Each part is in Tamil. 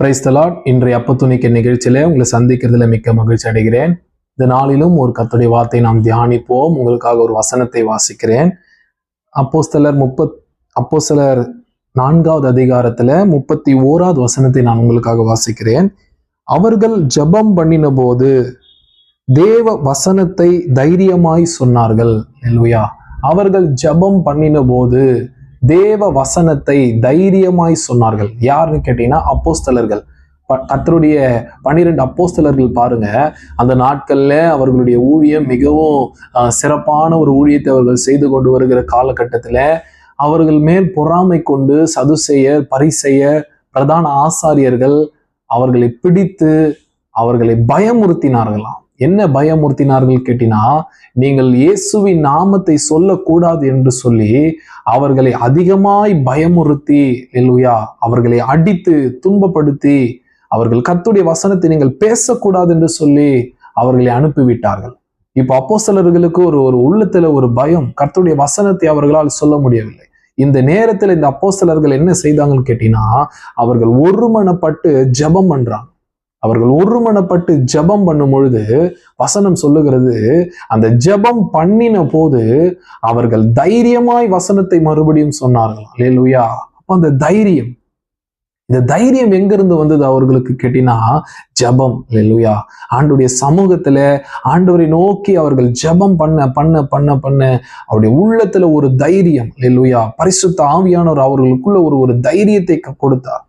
பிரைஸ் தலாட் இன்றைய அப்பத்துணிக்க நிகழ்ச்சியில உங்களை சந்திக்கிறதுல மிக்க மகிழ்ச்சி அடைகிறேன். இந்த நாளிலும் ஒரு கத்துடைய வார்த்தை நாம் தியானிப்போம். உங்களுக்காக ஒரு வசனத்தை வாசிக்கிறேன். அப்போஸ்தலர் முப்பத் அப்போஸ்தலர் நான்காவது அதிகாரத்துல முப்பத்தி ஓராவது வசனத்தை நான் உங்களுக்காக வாசிக்கிறேன். அவர்கள் ஜெபம் பண்ணின போது தேவ வசனத்தை தைரியமாய் சொன்னார்கள். அல்லேலூயா அவர்கள் ஜெபம் பண்ணின போது தேவ வசனத்தை தைரியமாய் சொன்னார்கள். யாருன்னு கேட்டீங்கன்னா அப்போஸ்தலர்கள். ப- கர்த்தருடைய பன்னிரெண்டு அப்போஸ்தலர்கள் பாருங்க. அந்த நாட்கள்ல அவர்களுடைய ஊழியம் மிகவும் சிறப்பான ஒரு ஊழியத்தை அவர்கள் செய்து கொண்டு வருகிற காலகட்டத்துல அவர்கள் மேல் பொறாமை கொண்டு சதுசெயர் பரிசெயர் பிரதான ஆசாரியர்கள் அவர்களை பிடித்து அவர்களை பயமுறுத்தினார்களாம். என்ன பயமுறுத்தினார்கள் கேட்டினா நீங்கள் இயேசுவின் நாமத்தை சொல்லக்கூடாது என்று சொல்லி அவர்களை அதிகமாய் பயமுறுத்தி இல்லையா அவர்களை அடித்து துன்பப்படுத்தி அவர்கள் கத்துடைய வசனத்தை நீங்கள் பேசக்கூடாது என்று சொல்லி அவர்களை அனுப்பிவிட்டார்கள். இப்போ அப்போசலர்களுக்கு ஒரு ஒரு உள்ளத்துல ஒரு பயம் கர்த்தருடைய வசனத்தை அவர்களால் சொல்ல முடியவில்லை. இந்த நேரத்துல இந்த அப்போசலர்கள் என்ன செய்தாங்கன்னு கேட்டீங்கன்னா அவர்கள் ஒருமனப்பட்டு ஜெபம் பண்றாங்க. அவர்கள் ஒருமனப்பட்டு ஜெபம் பண்ணும் பொழுது வசனம் சொல்லுகிறது அந்த ஜெபம் பண்ணின போது அவர்கள் தைரியமாய் வசனத்தை மறுபடியும் சொன்னார்கள். அல்லேலூயா அப்போ அந்த தைரியம் இந்த தைரியம் எங்கிருந்து வந்தது அவர்களுக்கு கேட்டினா? ஜெபம். இல்லையா ஆண்டுடைய சமூகத்துல ஆண்டவரை நோக்கி அவர்கள் ஜெபம் பண்ண பண்ண பண்ண பண்ண அவருடைய உள்ளத்துல ஒரு தைரியம். இல்லையா பரிசுத்த ஆவியானவர் அவர்களுக்குள்ள ஒரு ஒரு தைரியத்தை க- கொடுத்தார்.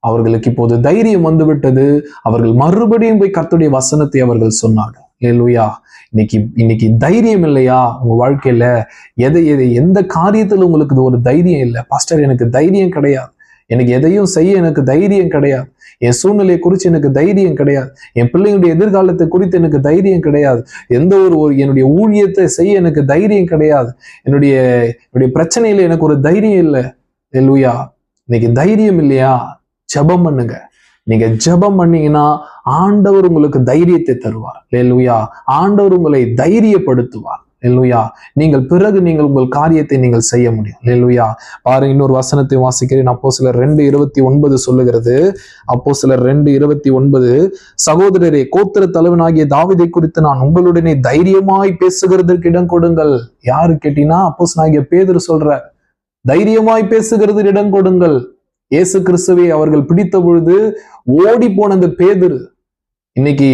அவர்களுக்கு இப்போது தைரியம் வந்துவிட்டது. அவர்கள் மறுபடியும் போய் கத்துடைய வசனத்தை அவர்கள் சொன்னார்கள் அல்லேலூயா இன்னைக்கு இன்னைக்கு தைரியம் இல்லையா? உங்க வாழ்க்கையில எதை எதை எந்த காரியத்துல உங்களுக்கு இது ஒரு தைரியம் இல்லை? பாஸ்டர் எனக்கு தைரியம் கிடையாது. எனக்கு எதையும் செய்ய எனக்கு தைரியம் கிடையாது. என் சூழ்நிலையை குறித்து எனக்கு தைரியம் கிடையாது. என் பிள்ளைங்களுடைய எதிர்காலத்தை குறித்து எனக்கு தைரியம் கிடையாது. எந்த ஒரு ஒரு என்னுடைய ஊழியத்தை செய்ய எனக்கு தைரியம் கிடையாது. என்னுடைய என்னுடைய பிரச்சனையில எனக்கு ஒரு தைரியம் இல்லை. லூயா இன்னைக்கு தைரியம் இல்லையா? ஜெபம் பண்ணுங்க. நீங்க ஜெபம் பண்ணீங்கன்னா ஆண்டவர் உங்களுக்கு தைரியத்தை தருவார். லேலுயா ஆண்டவர் உங்களை தைரியப்படுத்துவார். லேலுயா நீங்கள் பிறகு நீங்கள் உங்கள் காரியத்தை நீங்கள் செய்ய முடியும். லேலுயா பாருங்க இன்னொரு வசனத்தை வாசிக்கிறேன். அப்போ சிலர் ரெண்டு இருபத்தி ஒன்பது சொல்லுகிறது. அப்போ சிலர் ரெண்டு இருபத்தி ஒன்பது சகோதரரே கோத்திர தலைவனாகிய தாவிதை குறித்து நான் உங்களுடனே தைரியமாய் பேசுகிறதற்கு இடம் கொடுங்கள். யாரு கேட்டீங்கன்னா அப்போஸ் நாகிய பேதர் சொல்ற தைரியமாய் பேசுகிறது இடம் கொடுங்கள். இயேசு கிறிஸ்துவை அவர்கள் பிடித்த பொழுது ஓடி போன அந்த பேதுரு இன்னைக்கு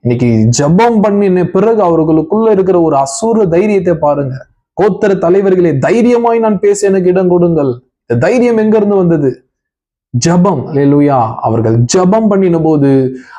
இன்னைக்கு ஜபம் பண்ணின பிறகு அவர்களுக்குள்ள இருக்கிற ஒரு அசூர தைரியத்தை பாருங்க. கோத்தர தலைவர்களே தைரியமாய் நான் பேச எனக்கு இடம் கொடுங்கள். இந்த தைரியம் எங்க இருந்து வந்தது? ஜபம் லேலுயா அவர்கள் ஜெபம் பண்ணின போது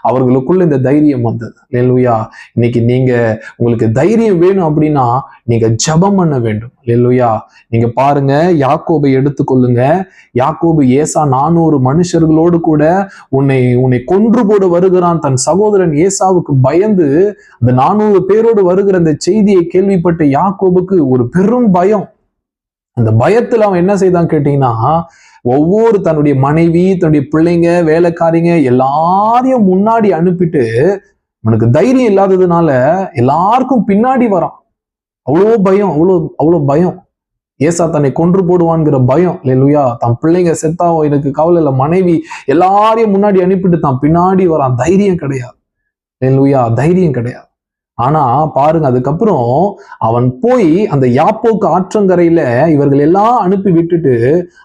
அவர்களுக்குள்ள இந்த தைரியம் வந்தது. லேலுயா இன்னைக்கு நீங்க உங்களுக்கு தைரியம் வேணும் அப்படின்னா நீங்க ஜெபம் பண்ண வேண்டும். லேலுயா நீங்க பாருங்க யாக்கோபை எடுத்துக்கொள்ளுங்க. யாக்கோபு ஏசா நானூறு மனுஷர்களோடு கூட உன்னை உன்னை கொன்று போட வருகிறான். தன் சகோதரன் ஏசாவுக்கு பயந்து அந்த நானூறு பேரோடு வருகிற அந்த செய்தியை கேள்விப்பட்ட யாக்கோபுக்கு ஒரு பெரும் பயம். அந்த பயத்துல அவன் என்ன செய்தான் கேட்டீங்கன்னா ஒவ்வொரு தன்னுடைய மனைவி தன்னுடைய பிள்ளைங்க வேலைக்காரிங்க எல்லாரையும் முன்னாடி அனுப்பிட்டு உனக்கு தைரியம் இல்லாததுனால எல்லாருக்கும் பின்னாடி வரான். அவ்வளோ பயம் அவ்வளோ அவ்வளோ பயம். ஏசா தன்னை கொன்று போடுவான்ங்கிற பயம். இல்லையா தன் பிள்ளைங்க செத்தாவோ எனக்கு கவலை இல்லை. மனைவி எல்லாரையும் முன்னாடி அனுப்பிட்டு தான் பின்னாடி வரான். தைரியம் கிடையாது. இல்லையா தைரியம் கிடையாது. ஆனா பாருங்க அதுக்கப்புறம் அவன் போய் அந்த யாப்போக்கு ஆற்றங்கரையில இவர்கள் எல்லாம் அனுப்பி விட்டுட்டு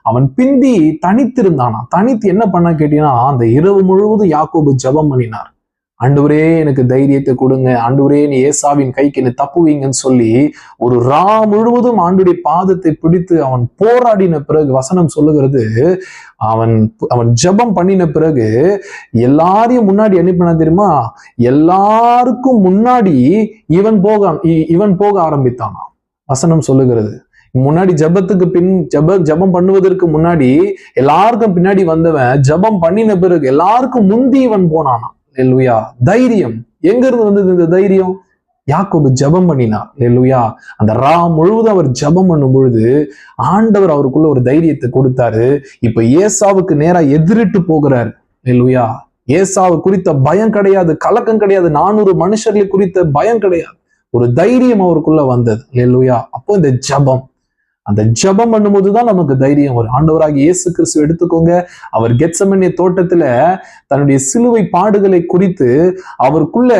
அவன் பிந்தி தனித்திருந்தானா தனித்து என்ன பண்ண கேட்டீங்கன்னா அந்த இரவு முழுவதும் யாக்கோபு ஜபம் பண்ணினார். ஆண்டவரே எனக்கு தைரியத்தை கொடுங்க. ஆண்டவரே நீ ஏசாவின் கைக்கு என்ன தப்புவீங்கன்னு சொல்லி ஒரு ரா முழுவதும் ஆண்டுடைய பாதத்தை பிடித்து அவன் போராடின பிறகு வசனம் சொல்லுகிறது. அவன் அவன் ஜெபம் பண்ணின பிறகு எல்லாரையும் முன்னாடி என்ன தெரியுமா? எல்லாருக்கும் முன்னாடி இவன் போக இ- இவன் போக ஆரம்பித்தானா. வசனம் சொல்லுகிறது. முன்னாடி ஜெபத்துக்கு பின் ஜெப ஜெபம் பண்ணுவதற்கு முன்னாடி எல்லாருக்கும் பின்னாடி வந்தவன் ஜெபம் பண்ணின பிறகு எல்லாருக்கும் முந்தி இவன் போனானா லெல்லுயா தைரியம். எங்க இருந்து வந்தது இந்த தைரியம்? யாக்கோபு ஜெபம் பண்ணினார். லெல்லுயா அந்த ரா முழுவதும் அவர் ஜெபம் பண்ணும் பொழுது ஆண்டவர் அவருக்குள்ள ஒரு தைரியத்தை கொடுத்தாரு. இப்ப ஏசாவுக்கு நேரா எதிரிட்டு போகிறார். லெல்லுயா ஏசாவு குறித்த பயம் கிடையாது கலக்கம் கிடையாது நானூறு மனுஷர்களை குறித்த பயம் கிடையாது. ஒரு தைரியம் அவருக்குள்ள வந்தது. லெல்லுயா அப்போ இந்த ஜெபம் அந்த ஜெபம் பண்ணும்போது தான் நமக்கு தைரியம் வரும். ஆண்டவராக இயேசு கிறிஸ்து எடுத்துக்கோங்க அவர் கெட்சமனிய தோட்டத்துல தன்னுடைய சிலுவை பாடுகளை குறித்து அவருக்குள்ள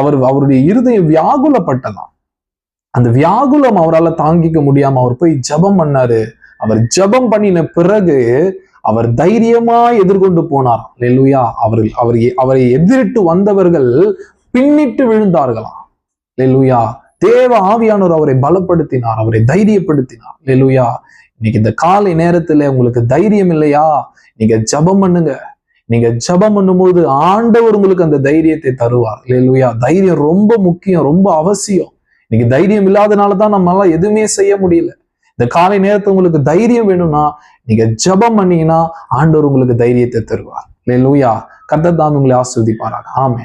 அவர் அவருடைய இருதயம் வியாகுலப்பட்டதாம். அந்த வியாகுலம் அவரால் தாங்கிக்க முடியாம அவர் போய் ஜெபம் பண்ணாரு. அவர் ஜெபம் பண்ணின பிறகு அவர் தைரியமா எதிர்கொண்டு போனார் லெலுயா அவர் அவர் அவரை எதிரிட்டு வந்தவர்கள் பின்னிட்டு விழுந்தார்களாம். லெலுயா தேவ ஆவியானவர் அவரை பலப்படுத்தினார் அவரை தைரியப்படுத்தினார். லெலுயா இன்னைக்கு இந்த காலை நேரத்துல உங்களுக்கு தைரியம் இல்லையா? நீங்க ஜெபம் பண்ணுங்க. நீங்க ஜெபம் பண்ணும்போது ஆண்டவர் உங்களுக்கு அந்த தைரியத்தை தருவார். லெலுயா தைரியம் ரொம்ப முக்கியம் ரொம்ப அவசியம். இன்னைக்கு தைரியம் இல்லாதனால தான் நம்மளால எதுவுமே செய்ய முடியல. இந்த காலை நேரத்துல உங்களுக்கு தைரியம் வேணும்னா நீங்க ஜெபம் பண்ணீங்கன்னா ஆண்டவர் உங்களுக்கு தைரியத்தை தருவார். லெலுயா கர்த்தர் தான் உங்களை ஆஸ்வதிப்பாராக ஆமே